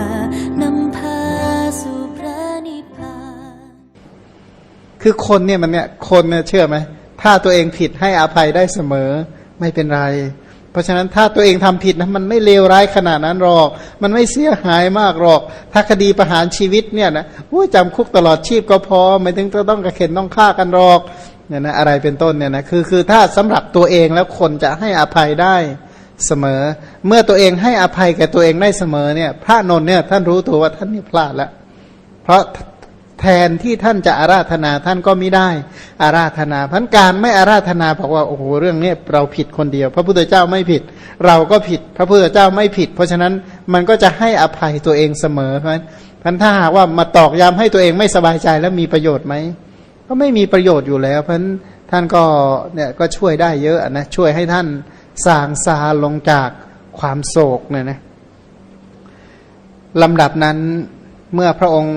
านำพาสู่พระนิพพานคือคนเนี่ยมันเนี่ยคนเนี่ยเชื่อไหมถ้าตัวเองผิดให้อภัยได้เสมอไม่เป็นไร เพราะฉะนั้นถ้าตัวเองทำผิดนะมันไม่เลวร้ายขนาดนั้นหรอก มันไม่เสียหายมากหรอก ถ้าคดีประหารชีวิตเนี่ยนะโอ้จำคุกตลอดชีพก็พอ ไม่ถึงจะต้องกระเข็นต้องฆ่ากันหรอกเนี่ยนะอะไรเป็นต้นเนี่ยนะคือคือถ้าสำหรับตัวเองแล้วคนจะให้อภัยได้ เสมอ เมื่อตัวเองให้อภัยแก่ตัวเองได้เสมอเนี่ย พระนนท์เนี่ยท่านรู้ตัวว่าท่านนี่พลาดแล้ว เพราะแทนที่ท่านจะอาราธนาท่านก็ไม่ได้อาราธนาพันการไม่อาราธนาบอกว่าโอ้โหเรื่องนี้เราผิดคนเดียว พระพุทธเจ้าไม่ผิด เราก็ผิดพระพุทธเจ้าไม่ผิด เพราะฉะนั้นมันก็จะให้อภัยตัวเองเสมอเพราะฉะนั้นพันถ้าหากว่ามาตอกย้ำให้ตัวเองไม่สบายใจแล้วมีประโยชน์ไหมก็ไม่มีประโยชน์อยู่แล้ว เพราะฉะนั้นท่านก็เนี่ยก็ช่วยได้เยอะนะช่วยให้ท่าน สางซาลงจากความโศกเนี่ยนะลำดับนั้นเมื่อพระองค์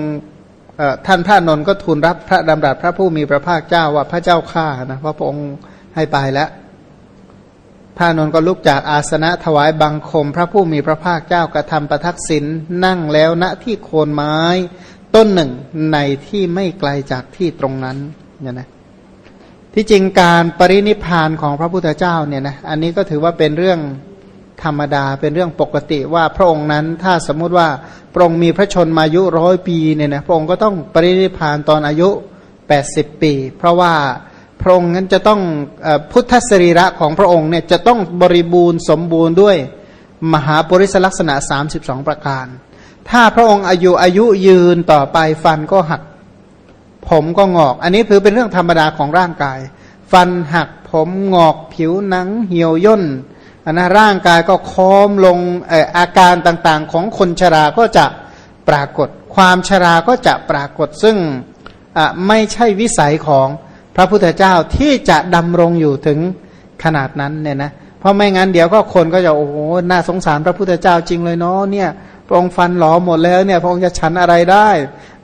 ท่านพระนนก็ทูลรับพระดำรัสพระผู้มีพระภาคเจ้าว่าพระเจ้าข้านะว่าพระองค์ให้ไปแล้วพระนนก็ลุกจากอาสนะถวายบังคม พระผู้มีพระภาคเจ้ากระทำประทักษิณนั่งแล้วณที่โคนไม้ ต้นหนึ่งในที่ไม่ไกลจากที่ตรงนั้นเนี่ยนะ ที่จริงการปรินิพานของพระพุทธเจ้าเนี่ยนะอันนี้ก็ถือว่าเป็นเรื่องธรรมดาเป็นเรื่องปกติว่าพระองค์นั้นถ้าสมมุติว่าพระองค์มีพระชนมายุร้อยปีเนี่ยนะพระองค์ก็ต้องปรินิพานตอนอายุ 80 ปี เพราะว่าพระองค์นั้นจะต้องพุทธสรีระของพระองค์เนี่ยจะต้องบริบูรณ์สมบูรณ์ด้วยมหาปริศลักษณะ 32 ประการ ถ้าพระองค์อายุอายุยืนต่อไปฟันก็หัก ผมก็งอก อันนี้ถือเป็นเรื่องธรรมดาของร่างกาย ฟันหักผมงอกผิวหนังเหี่ยวย่นอันนะร่างกายก็คอมลงออาการต่างๆ ของคนชราก็จะปรากฏ ความชราก็จะปรากฏซึ่งไม่ใช่วิสัยของพระพุทธเจ้าที่จะดำรงอยู่ถึงขนาดนั้นเนี่ยนะเพราะไม่งั้นเดี๋ยวก็คนก็จะโอ้โหน่าสงสารพระพุทธเจ้าจริงเลยเนาะเนี่ยพระองค์ฟันหลอหมดแล้วเนี่ยพระองค์จะฉันอะไรได้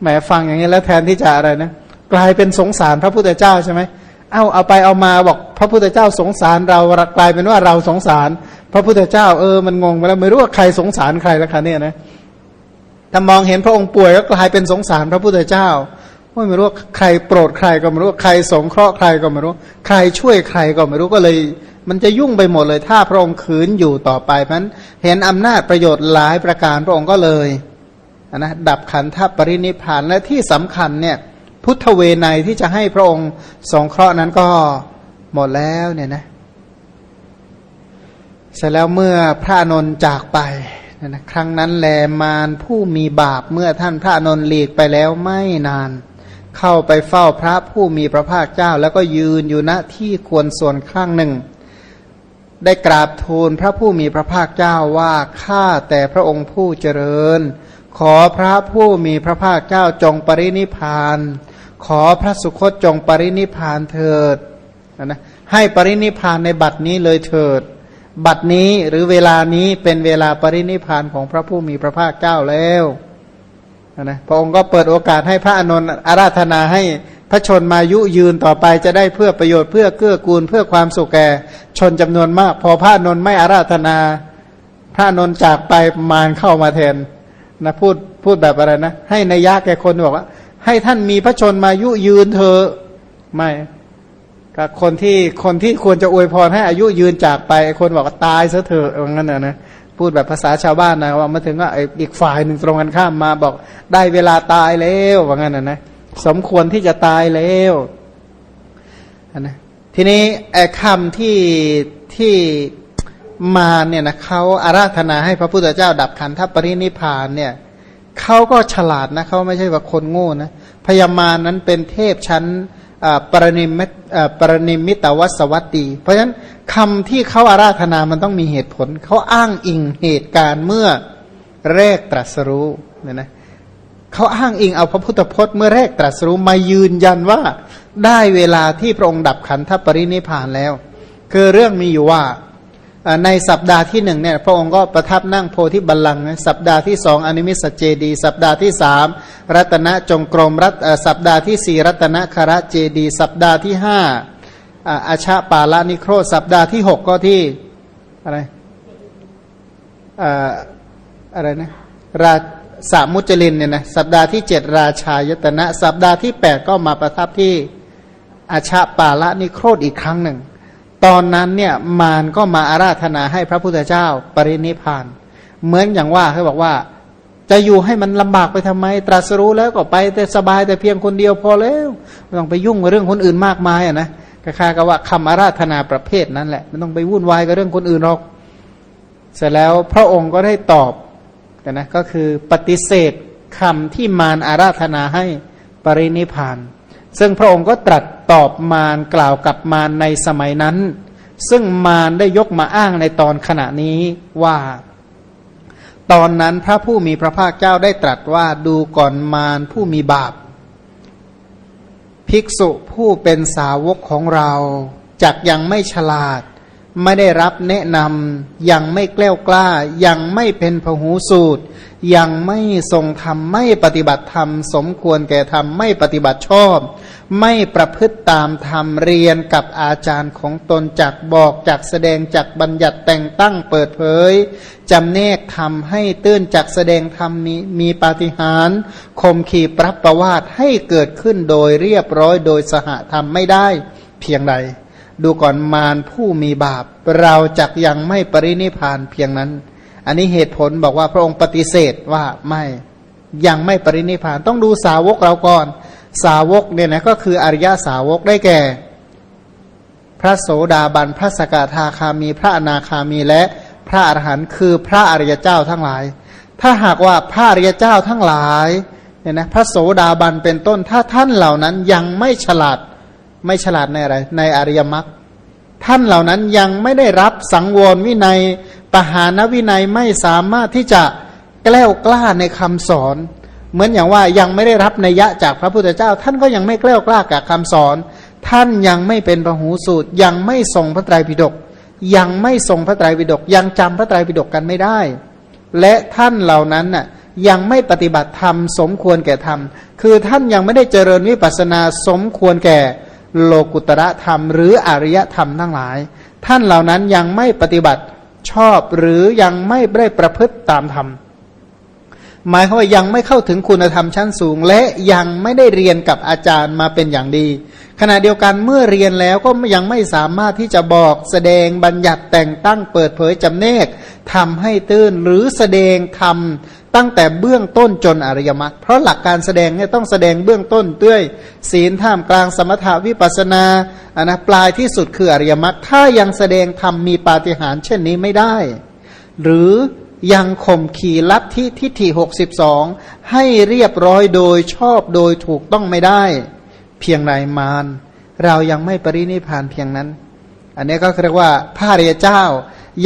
แหมฟังอย่างนี้แล้วแทนที่จะอะไรนะกลายเป็นสงสารพระพุทธเจ้าใช่ไหมเอาเอาไปเอามาบอกพระพุทธเจ้าสงสารเรากลายเป็นว่าเราสงสาร พระพุทธเจ้าเออมันงงไปแล้วไม่รู้ว่าใครสงสารใครแล้วคะเนี่ยนะถ้ามองเห็นพระองค์ป่วยก็กลายเป็นสงสารพระพุทธเจ้าไม่รู้ว่าใครโปรดใครก็ไม่รู้ใครสงเคราะห์ใครก็ไม่รู้ ใครช่วยใครก็ไม่รู้ก็เลย มันจะยุ่งไปหมดเลย ถ้าพระองค์ขืนอยู่ต่อไปมันเห็นอำนาจประโยชน์หลายประการพระองค์ก็เลย นะดับขันธปรินิพานและที่สำคัญเนี่ยพุทธเวไนที่จะให้พระองค์สงเคราะห์นั้นก็หมดแล้วเนี่ยนะเสร็จแล้วเมื่อพระนนจากไปนะครั้งนั้นแลมานผู้มีบาปเมื่อท่านพระนนหลีกไปแล้วไม่นาน เข้าไปเฝ้าพระผู้มีพระภาคเจ้า แล้วก็ยืนอยู่ณที่ควรส่วนข้างหนึ่ง ได้กราบทูลพระผู้มีพระภาคเจ้าว่าข้าแต่พระองค์ผู้เจริญ ขอพระผู้มีพระภาคเจ้าจงปรินิพาน ขอพระสุคตจงปรินิพานเถิดนะให้ปรินิพานในบัดนี้เลยเถิด บัดนี้หรือเวลานี้เป็นเวลาปรินิพานของพระผู้มีพระภาคเจ้าแล้วนะพระองค์ก็เปิดโอกาสให้พระอนุนอาราธนาให้พระชนมายุยืนต่อไปจะได้เพื่อประโยชน์เพื่อเกื้อกูลเพื่อความสุขแก่ชนจำนวนมาก พอพระอนุนไม่อาราธนา พระอนุนจากไปมารเข้ามาแทน นะพูดพูดแบบอะไรนะ ให้นายยะแก่คนบอกว่า ให้ท่านมีพระชนมายุยืนเธอไม่กับคนที่คนที่ควรจะอวยพรให้อายุยืนจากไปคนบอกว่าตายซะเถอะว่างั้นนะนะพูดแบบภาษาชาวบ้านนะว่ามาถึงว่าอีกฝ่ายหนึ่งตรงกันข้ามมาบอกได้เวลาตายแล้วว่างั้นนะนะสมควรที่จะตายแล้วนะทีนี้ไอ้คำที่ที่ มาเนี่ยนะเขาอาราธนาให้พระพุทธเจ้าดับขันธปรินิพานเนี่ยเขาก็ฉลาดนะเขาไม่ใช่ว่าคนโง่นะพยามานั้นเป็นเทพชั้นปรนิมิตปรนิมิตวัสวัตตีเพราะฉะนั้นคำที่เขาอาราธนามันต้องมีเหตุผล เขาอ้างอิงเหตุการณ์เมื่อแรกตรัสรู้เนี่ยนะเขาอ้างอิงเอาพระพุทธพจน์เมื่อแรกตรัสรู้มายืนยันว่าได้เวลาที่พระองค์ดับขันธปรินิพานแล้ว คือเรื่องมีอยู่ว่า ในสัปดาห์ที่หนึ่งเนี่ยพระองค์ก็ประทับนั่งโพธิบัลลังก์สัปดาห์ที่สองอนิมิสเจดี สัปดาห์ที่สามรัตนจงกรมรัตสัปดาห์ที่สี่รัตนคาระเจดี สัปดาห์ที่ห้าอาชาปาลานิโครสัปดาห์ที่หกก็ที่อะไรอะไรนะราสามุจลินเนี่ยนะสัปดาห์ที่เจ็ดราชายตนะ สัปดาห์ที่แปดก็มาประทับที่อาชาปาละนิโครธอีกครั้งหนึ่ง ตอนนั้นเนี่ยมารก็มาอาราธนาให้พระพุทธเจ้าปรินิพาน เหมือนอย่างว่าเขาบอกว่า จะอยู่ให้มันลำบากไปทำไม ตรัสรู้แล้วก็ไปแต่สบายแต่เพียงคนเดียวพอแล้วไม่ต้องไปยุ่งกับเรื่องคนอื่นมากมายอะนะคล้ากับว่าคำอาราธนาประเภทนั้นแหละไม่ต้องไปวุ่นวายกับเรื่องคนอื่นหรอก เสร็จแล้วพระองค์ก็ได้ตอบกันนะก็คือปฏิเสธคำที่มารอาราธนาให้ปรินิพาน ซึ่งพระองค์ก็ตรัส ตอบมารกล่าวกับมารในสมัยนั้น ซึ่งมารได้ยกมาอ้างในตอนขณะนี้ว่า ตอนนั้นพระผู้มีพระภาคเจ้าได้ตรัสว่าดูก่อนมารผู้มีบาป ภิกษุผู้เป็นสาวกของเราจักยังไม่ฉลาด ไม่ได้รับแนะนำยังไม่แกล้วกล้า ยังไม่เป็นพหูสูตร ยังไม่ทรงธรรมไม่ปฏิบัติธรรม สมควรแก่ธรรมไม่ปฏิบัติชอบ ไม่ประพฤติตามธรรมเรียนกับอาจารย์ของตนจักบอกจักแสดงจักบัญญัติแต่งตั้งเปิดเผยจำแนกธรรมให้ตื้นจักแสดงธรรมมีมีปาฏิหาริย์คมขีปรับประวาทให้เกิดขึ้นโดยเรียบร้อยโดยสหธรรมไม่ได้เพียงใด ดูก่อนมารผู้มีบาป เราจักยังไม่ปรินิพานเพียงนั้น อันนี้เหตุผลบอกว่าพระองค์ปฏิเสธว่าไม่ยังไม่ปรินิพานต้องดูสาวกเราก่อน สาวกเนี่ยนะก็คืออริยสาวกได้แก่ พระโสดาบันพระสกทาคามี พระอนาคามีและพระอรหันต์คือพระอริยเจ้าทั้งหลาย ถ้าหากว่าพระอริยเจ้าทั้งหลายเนี่ยนะพระโสดาบันเป็นต้นถ้าท่านเหล่านั้นยังไม่ฉลาดไม่ฉลาดในอะไรในอริยมรรคท่านเหล่านั้นยังไม่ได้รับสังวรวินัย ปหานวินัยไม่สามารถที่จะแกล้วกล้าในคำสอน เหมือนอย่างว่ายังไม่ได้รับนัยยะจากพระพุทธเจ้า ท่านก็ยังไม่แกล้วกล้ากับคำสอน ท่านยังไม่เป็นพหูสูตร ยังไม่ทรงพระไตรปิฎกยังไม่ทรงพระไตรปิฎกยังจำพระไตรปิฎกกันไม่ได้ และท่านเหล่านั้นน่ะยังไม่ปฏิบัติธรรมสมควรแก่ธรรม คือท่านยังไม่ได้เจริญวิปัสสนาสมควรแก่ โลกุตระธรรม หรืออริยธรรมทั้งหลาย ท่านเหล่านั้นยังไม่ปฏิบัติ ชอบหรือยังไม่ได้ประพฤติตามธรรมหมายความว่ายังไม่เข้าถึงคุณธรรมชั้นสูง และยังไม่ได้เรียนกับอาจารย์มาเป็นอย่างดี ขณะเดียวกันเมื่อเรียนแล้วก็ยังไม่สามารถที่จะบอกแสดงบัญญัติแต่งตั้งเปิดเผยจำเนกทำให้ตื้นหรือแสดงธรรม ตั้งแต่เบื้องต้นจนอริยมรรคเพราะหลักการแสดงเนี่ยต้องแสดงเบื้องต้นด้วยศีลท่ามกลางสมถาวิปัสนาอันนะปลายที่สุดคืออริยมรรคถ้ายังแสดงธรรมมีปาฏิหาริย์เช่นนี้ไม่ได้ หรือยังข่มขีลัทธิทิฏฐิหกสิบสองให้เรียบร้อยโดยชอบโดยถูกต้องไม่ได้ เพียงไรมาน เรายังไม่ปรินิพานเพียงนั้น อันนี้ก็เรียกว่าพระริยเจ้า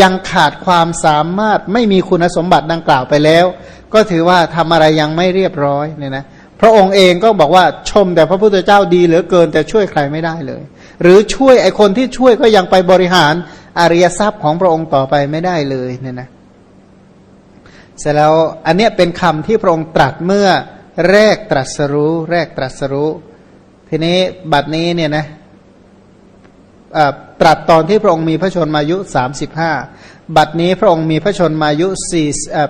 ยังขาดความสามารถไม่มีคุณสมบัติดังกล่าวไปแล้ว ก็ถือว่าทำอะไรยังไม่เรียบร้อยเนี่ยนะพระองค์เองก็บอกว่าชมแต่พระพุทธเจ้าดีเหลือเกินแต่ช่วยใครไม่ได้เลย หรือช่วยไอคนที่ช่วยก็ยังไปบริหารอริยทรัพย์ของพระองค์ต่อไปไม่ได้เลยเนี่ยนะเสร็จแล้วอันเนี้ยเป็นคำที่พระองค์ตรัสเมื่อแรกตรัสรู้ แรกตรัสรู้ ทีนี้บัดนี้เนี่ยนะตรัสตอนที่พระองค์มีพระชนมายุสามสิบห้า บัดนี้พระองค์มีพระชนมายุสี่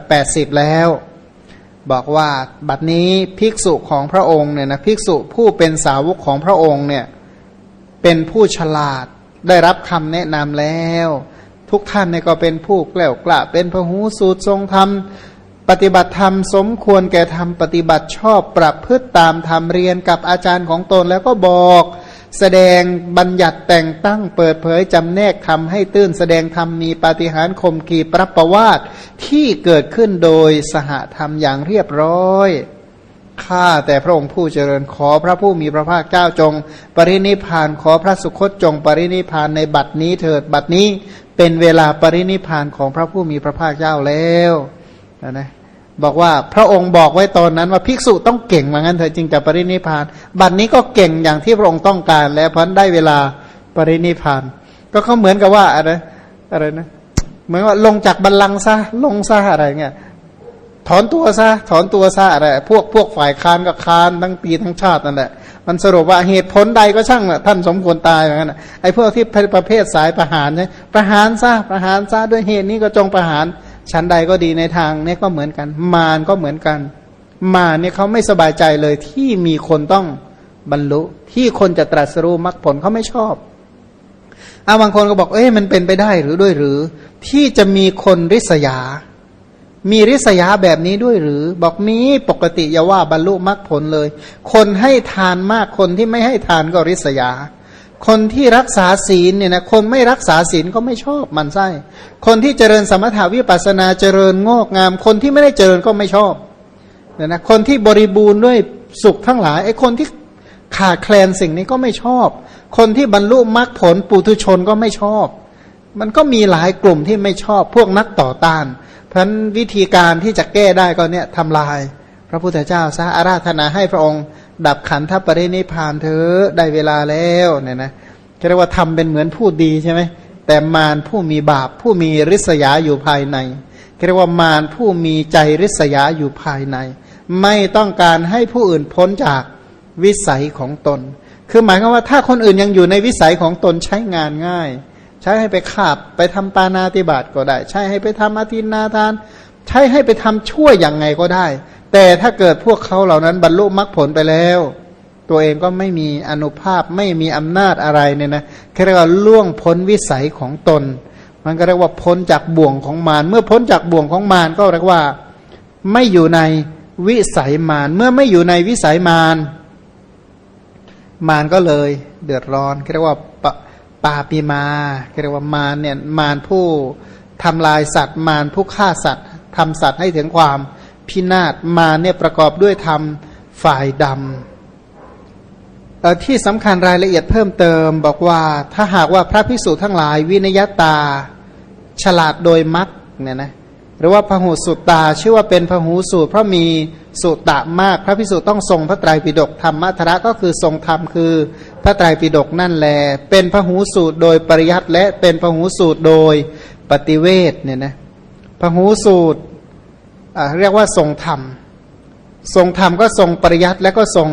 แปดสิบแล้ว บอกว่าบัดนี้ภิกษุของพระองค์เนี่ยนะภิกษุผู้เป็นสาวกของพระองค์เนี่ยเป็นผู้ฉลาดได้รับคำแนะนำแล้ว ทุกท่านเนี่ยก็เป็นผู้แกล้วกล้าเป็นพหูสูตรทรงธรรมปฏิบัติธรรมสมควรแก่ธรรมปฏิบัติชอบปรับพฤติตามธรรมเรียนกับอาจารย์ของตนแล้วก็บอก แสดงบัญญัติแต่งตั้งเปิดเผยจำแนกทำให้ตื้น แสดงธรรมมีปาฏิหาริย์คมกีปรับประวาตที่เกิดขึ้นโดยสหธรรมอย่างเรียบร้อยข้าแต่พระองค์ผู้เจริญขอพระผู้มีพระภาคเจ้าจง ปรินิพานขอพระสุคตจง ปรินิพานในบัดนี้เถิดบัดนี้เป็นเวลาปรินิพานของพระผู้มีพระภาคเจ้าแล้วนะ บอกว่าพระองค์บอกไว้ตอนนั้นว่าภิกษุต้องเก่งเหมือนกันเถอะจึงจะปรินิพาน บัดนนี้ก็เก่งอย่างที่พระองค์ต้องการ แล้วเพราะได้เวลาปรินิพาน ก็เขาเหมือนกับว่าอะไรอะไรนะเหมือนว่าลงจากบัลลังก์ซะลงซะอะไรเงี้ยถอนตัวซะถอนตัวซะอะไรพวกพวกฝ่ายค้านก็ค้านทั้งปีทั้งชาตินั่นแหละมันสรุปว่าเหตุผลใดก็ช่างแหละท่านสมควรตายเหมือนกันไอ้พวกที่ประเภทสายประหารเนี่ยประหารซะประหารซะด้วยเหตุนี้ก็จงประหาร ชั้นใดก็ดีในทางนี้ก็เหมือนกัน มารก็เหมือนกัน มารเนี่ยเขาไม่สบายใจเลยที่มีคนต้องบรรลุ ที่คนจะตรัสรู้มรรคผลเขาไม่ชอบอาบางคนก็บอกเอ้ยมันเป็นไปได้หรือด้วยหรือ ที่จะมีคนริษยา มีริษยาแบบนี้ด้วยหรือ บอกมีปกติอย่าว่าบรรลุมรรคผลเลย คนให้ทานมากคนที่ไม่ให้ทานก็ริษยา คนที่รักษาศีลเนี่ยนะคนไม่รักษาศีลก็ไม่ชอบมันไส้ คนที่เจริญสมถาวิปัสนาเจริญงอกงาม คนที่ไม่ได้เจริญก็ไม่ชอบเนี่ยนะคนที่บริบูรณ์ด้วยสุขทั้งหลายไอ้คนที่ขาดแคลนสิ่งนี้ก็ไม่ชอบ คนที่บรรลุมรรคผลปุถุชนก็ไม่ชอบ มันก็มีหลายกลุ่มที่ไม่ชอบพวกนักต่อต้าน เพราะฉะนั้นวิธีการที่จะแก้ได้ก็เนี่ยทำลาย พระพุทธเจ้าซะอาราธนาให้พระองค์ ดับขันธปรินิพานเธอได้เวลาแล้วเนี่ยนะเรียกว่าทำเป็นเหมือนผู้ดีใช่ไหมแต่มารผู้มีบาปผู้มีริษยาอยู่ภายในเรียกว่ามารผู้มีใจริษยาอยู่ภายใน ไม่ต้องการให้ผู้อื่นพ้นจากวิสัยของตน คือหมายความว่าถ้าคนอื่นยังอยู่ในวิสัยของตนใช้งานง่าย ใช้ให้ไปขาบไปทำปานาติบาตก็ได้ ใช้ให้ไปทำอาทินนาทาน ใช้ให้ไปทำชั่วอย่างไงก็ได้ แต่ถ้าเกิดพวกเขาเหล่านั้นบรรลุมรรคผลไปแล้ว ตัวเองก็ไม่มีอนุภาพไม่มีอำนาจอะไรเนี่ยนะเรียกว่าล่วงพ้นวิสัยของตน มันก็เรียกว่าพ้นจากบ่วงของมารเมื่อพ้นจากบ่วงของมารก็เรียกว่าไม่อยู่ในวิสัยมารเมื่อไม่อยู่ในวิสัยมารมารก็เลยเดือดร้อนเรียกว่าปปาปีมาเรียกว่ามารเนี่ยมารผู้ทำลายสัตว์ มารผู้ฆ่าสัตว์ทำสัตว์ให้ถึงความ พินาศมาเนี่ยประกอบด้วยธรรมฝ่ายดำที่สำคัญรายละเอียดเพิ่มเติมบอกว่าถ้าหากว่าพระภิกษุทั้งหลาย วินยตา ฉลาดโดยมักเนี่ยนะหรือว่าพหูสุตตาชื่อว่าเป็นพหูสูตรเพราะมีสุตตะมาก พระพิสุต้องทรงพระไตรปิฎกธรรมะธระก็คือทรงธรรมคือพระไตรปิฎกนั่นแล เป็นพหูสูตรโดยปริยัติและเป็นพหูสูตรโดยปฏิเวทเนี่ยนะพหูสูตร เรียกว่าทรงธรรม ทรงธรรมก็ทรงปริยัติและก็ทรง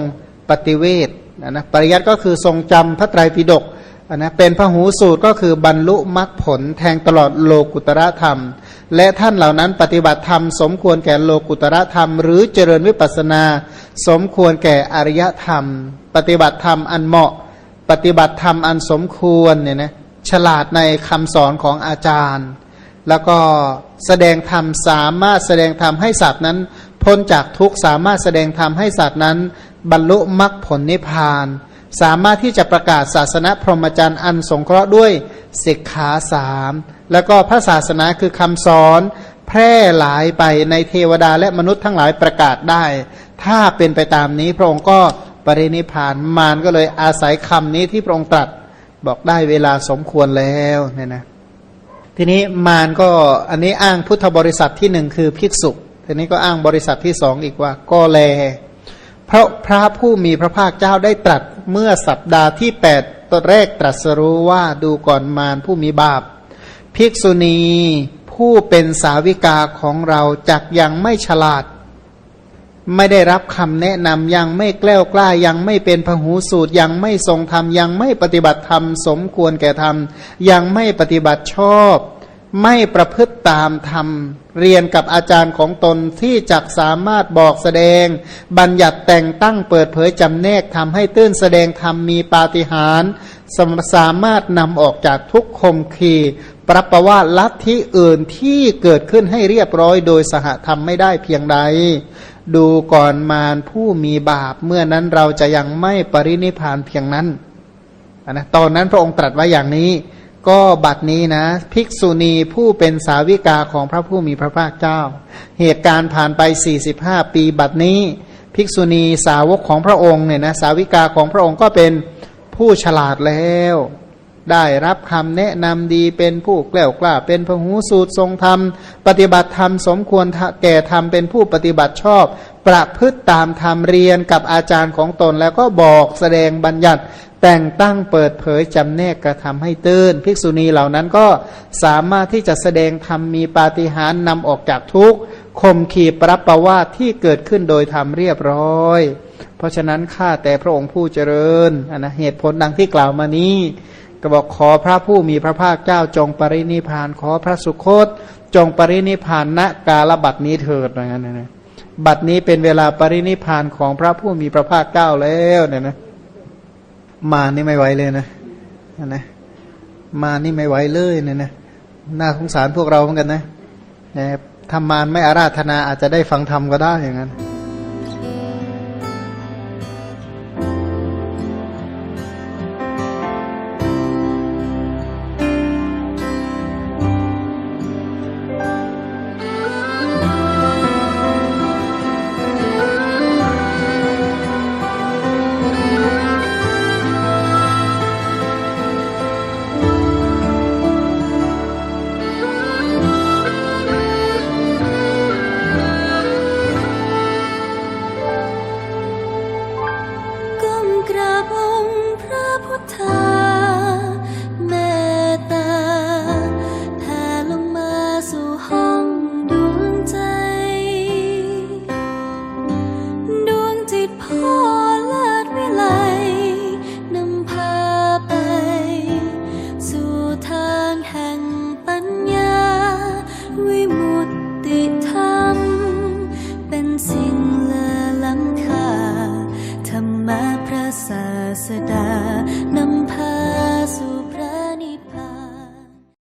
ปฏิเวทนะนะปริยัติก็คือทรงจำพระไตรปิฎกนะเป็นพระหูสูตรก็คือบรรลุมรรคผลแทงตลอดโลกุตระธรรม และท่านเหล่านั้นปฏิบัติธรรม สมควรแก่โลกุตระธรรม หรือเจริญวิปัสนา สมควรแก่อริยธรรม ปฏิบัติธรรมอันเหมาะ ปฏิบัติธรรมอันสมควรเนี่ยนะฉลาดในคำสอนของอาจารย์ แล้วก็แสดงธรรมสามารถแสดงธรรมให้สัตว์นั้น พ้นจากทุกสามารถแสดงธรรมให้สัตว์นั้น บรรลุมรรคผลนิพพาน สามารถที่จะประกาศศาสนาพรหมจรรย์อันสงเคราะห์ด้วยศิกขาสามแล้วก็พระศาสนาคือคำสอนแพร่หลายไปในเทวดาและมนุษย์ทั้งหลายประกาศได้ ถ้าเป็นไปตามนี้พระองค์ก็ปรินิพานมารก็เลยอาศัยคำนี้ที่พระองค์ตรัสบอกได้เวลาสมควรแล้วเนี่ยนะ ทีนี้มารก็อันนี้อ้างพุทธบริษัทที่หนึ่งคือภิกษุ ทีนี้ก็อ้างบริษัทที่สองอีกว่าก็แล เพราะพระผู้มีพระภาคเจ้าได้ตรัสเมื่อสัปดาห์ที่แปดตนแรกตรัสรู้ว่าดูก่อนมารผู้มีบาป ภิกษุณีผู้เป็นสาวิกาของเราจักยังไม่ฉลาด ไม่ได้รับคำแนะนำยังไม่แกล้วกล้ายังไม่เป็นพหูสูตรยังไม่ทรงธรรมยังไม่ปฏิบัติธรรมสมควรแก่ธรรม ยังไม่ปฏิบัติชอบ ไม่ประพฤติตามธรรม เรียนกับอาจารย์ของตนที่จักสามารถบอกแสดง บัญญัติแต่งตั้งเปิดเผยจำแนกทำให้ตื้นแสดงธรรมมีปาฏิหาริย์สามารถนำออกจากทุกขมขีปรับประว่าลัทธิอื่นที่เกิดขึ้นให้เรียบร้อยโดยสหธรรมไม่ได้เพียงใด ดูก่อนมารผู้มีบาป เมื่อนั้นเราจะยังไม่ปรินิพานเพียงนั้นนะตอนนั้นพระองค์ตรัสไว้อย่างนี้ ก็บัดนี้นะ ภิกษุณีผู้เป็นสาวิกาของพระผู้มีพระภาคเจ้า เหตุการณ์ผ่านไป 45 ปีบัดนี้ ภิกษุณีสาวกของพระองค์เนี่ยนะสาวิกาของพระองค์ก็เป็นผู้ฉลาดแล้ว ได้รับคำแนะนำดีเป็นผู้แกล้วกล้า เป็นพหูสูตรทรงธรรม ปฏิบัติธรรมสมควรแก่ธรรมเป็นผู้ปฏิบัติชอบ ประพฤติตามธรรมเรียนกับอาจารย์ของตนแล้วก็บอกแสดงบัญญัติ แต่งตั้งเปิดเผยจำแนกกระทำให้ตื่น ภิกษุณีเหล่านั้นก็สามารถที่จะแสดงธรรมมีปาฏิหาริย์นำออกจากทุกข์ข่มขีปรับประวาทที่เกิดขึ้นโดยธรรมเรียบร้อย เพราะฉะนั้นข้าแต่พระองค์ผู้เจริญนนะเหตุผลดังที่กล่าวมานี้ ก็บอกขอพระผู้มีพระภาคเจ้าจงปรินิพาน ขอพระสุคต จงปรินิพานณกาลบัดนี้เถิดว่างั้นนะนะบัดนี้เป็นเวลาปรินิพานของพระผู้มีพระภาคเจ้าแล้วเนี่ยนะมานี่ไม่ไหวเลยนะนะมานี่ไม่ไหวเลยเนี่ยนะน่าสงสารพวกเราเหมือนกันนะนะทำมารไม่อาราธนาอาจจะได้ฟังธรรมก็ได้อย่างนั้น